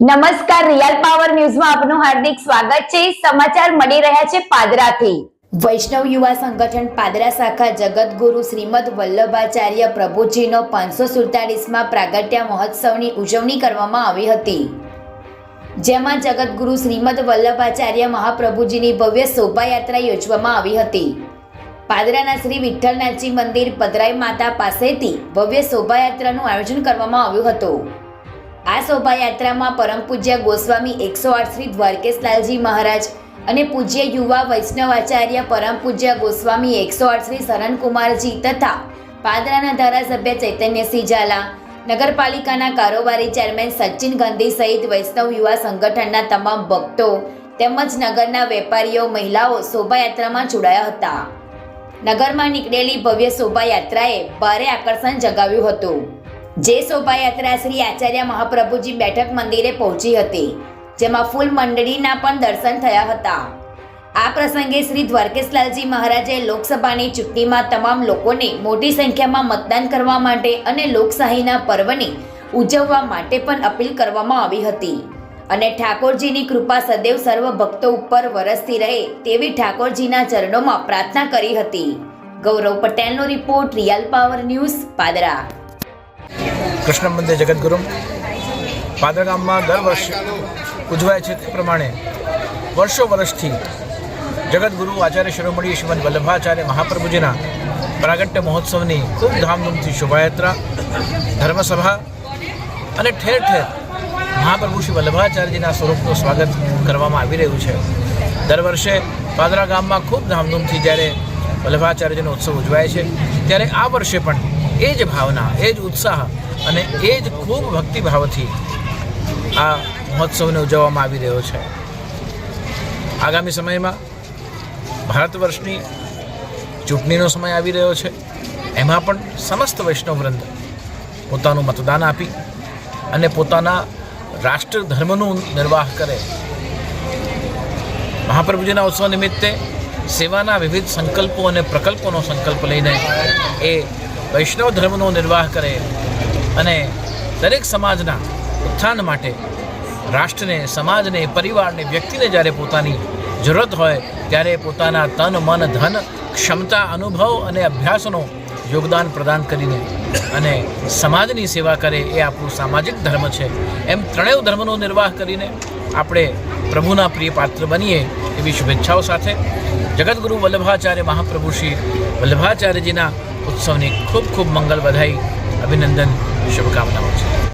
નમસ્કાર real power ન્યૂઝમાં આપનું હાર્દિક સ્વાગત છે. સમાચાર મળી રહ્યા છે પાદરાથી. વૈષ્ણવ યુવા સંગઠન પાદરા શાખા જગતગુરુ શ્રીમદ વલ્લભાચાર્ય પ્રભુજીનો પાંચસો સુડતાલીસમાં પ્રાગટ્ય મહોત્સવની ઉજવણી કરવામાં આવી હતી. જેમાં જગતગુરુ શ્રીમદ વલ્લભાચાર્ય મહાપ્રભુજીની ભવ્ય શોભાયાત્રા યોજવામાં આવી હતી. પાદરાના શ્રી વિઠ્ઠલનાથજી મંદિર પદરાઈ માતા પાસેથી ભવ્ય શોભાયાત્રાનું આયોજન કરવામાં આવ્યું હતું. આ શોભાયાત્રામાં પરમ પૂજ્ય ગોસ્વામી એકસો આઠ શ્રી દ્વારકેશલાલજી મહારાજ અને પૂજ્ય યુવા વૈષ્ણવાચાર્ય પરમ પૂજ્ય ગોસ્વામી એકસો આઠ શ્રી શરણકુમારજી તથા પાદરાના ધારાસભ્ય ચૈતન્યસિંહ ઝાલા, નગરપાલિકાના કારોબારી ચેરમેન સચિન ગાંધી સહિત વૈષ્ણવ યુવા સંગઠનના તમામ ભક્તો તેમજ નગરના વેપારીઓ, મહિલાઓ શોભાયાત્રામાં જોડાયા હતા. નગરમાં નીકળેલી ભવ્ય શોભાયાત્રાએ ભારે આકર્ષણ જગાવ્યું હતું. જે શોભાયાત્રા શ્રી આચાર્ય મહાપ્રભુજી બેઠક મંદિરે પહોંચી હતી, જેમાં ફૂલ મંડળીના પણ દર્શન થયા હતા. આ પ્રસંગે શ્રી દ્વારકેશલાલજી મહારાજે લોકસભાની ચૂંટણીમાં તમામ લોકોને મોટી સંખ્યામાં મતદાન કરવા માટે અને લોકશાહીના પર્વને ઉજવવા માટે પણ અપીલ કરવામાં આવી હતી. અને ઠાકોરજીની કૃપા સદૈવ સર્વ ભક્તો ઉપર વરસતી રહે તેવી ઠાકોરજીના ચરણોમાં પ્રાર્થના કરી હતી. ગૌરવ પટેલનો report real power news Padra. Krishna મંદિર જગતગુરુ પાદરગામમાં દર વર્ષે ઉજવાય છે તે પ્રમાણે વર્ષો વર્ષથી જગતગુરુ આચાર્ય શિરોમણી શ્રીમદ વલ્લભાચાર્ય મહાપ્રભુજીના પ્રાગટ્ય મહોત્સવની ખૂબ ધામધૂમથી શોભાયાત્રા, ધર્મસભા અને ઠેર ઠેર મહાપ્રભુ શ્રી વલ્લભાચાર્યજીના સ્વરૂપનું સ્વાગત કરવામાં આવી રહ્યું છે. દર વર્ષે પાદરા ગામમાં ખૂબ ધામધૂમથી જ્યારે વલ્લભાચાર્યજીનો ઉત્સવ ઉજવાય છે, ત્યારે આ વર્ષે પણ એ જ ભાવના, એ જ ઉત્સાહ અને એ જ ખૂબ ભક્તિભાવથી આ મહોત્સવને ઉજવવામાં આવી રહ્યો છે. આગામી સમયમાં ભારત વર્ષની ચૂંટણીનો સમય આવી રહ્યો છે. એમાં પણ સમસ્ત વૈષ્ણવ વૃંદ પોતાનું મતદાન આપી અને પોતાના રાષ્ટ્ર ધર્મનું નિર્વાહ કરે. મહાપ્રભુજીના ઉત્સવ નિમિત્તે સેવાના વિવિધ સંકલ્પો અને પ્રકલ્પોનો સંકલ્પ લઈને એ વૈષ્ણવ ધર્મનો નિર્વાહ કરે અને દરેક સમાજના ઉત્થાન માટે રાષ્ટ્રને, સમાજને, પરિવારને, વ્યક્તિને જ્યારે પોતાની જરૂરત હોય ત્યારે પોતાના તન, મન, ધન, ક્ષમતા, અનુભવ અને અભ્યાસનો યોગદાન પ્રદાન કરીને અને સમાજની સેવા કરે એ આપણું સામાજિક ધર્મ છે. એમ ત્રણેય ધર્મનો નિર્વાહ કરીને આપણે પ્રભુના પ્રિય પાત્ર બનીએ એવી શુભેચ્છાઓ સાથે. જગતગુરુ વલ્લભાચાર્ય મહાપ્રભુ શ્રી વલ્લભાચાર્યજીના ઉત્સવની ખૂબ ખૂબ મંગલ વધાઈ અભિનંદન શુભકામનાઓ છે.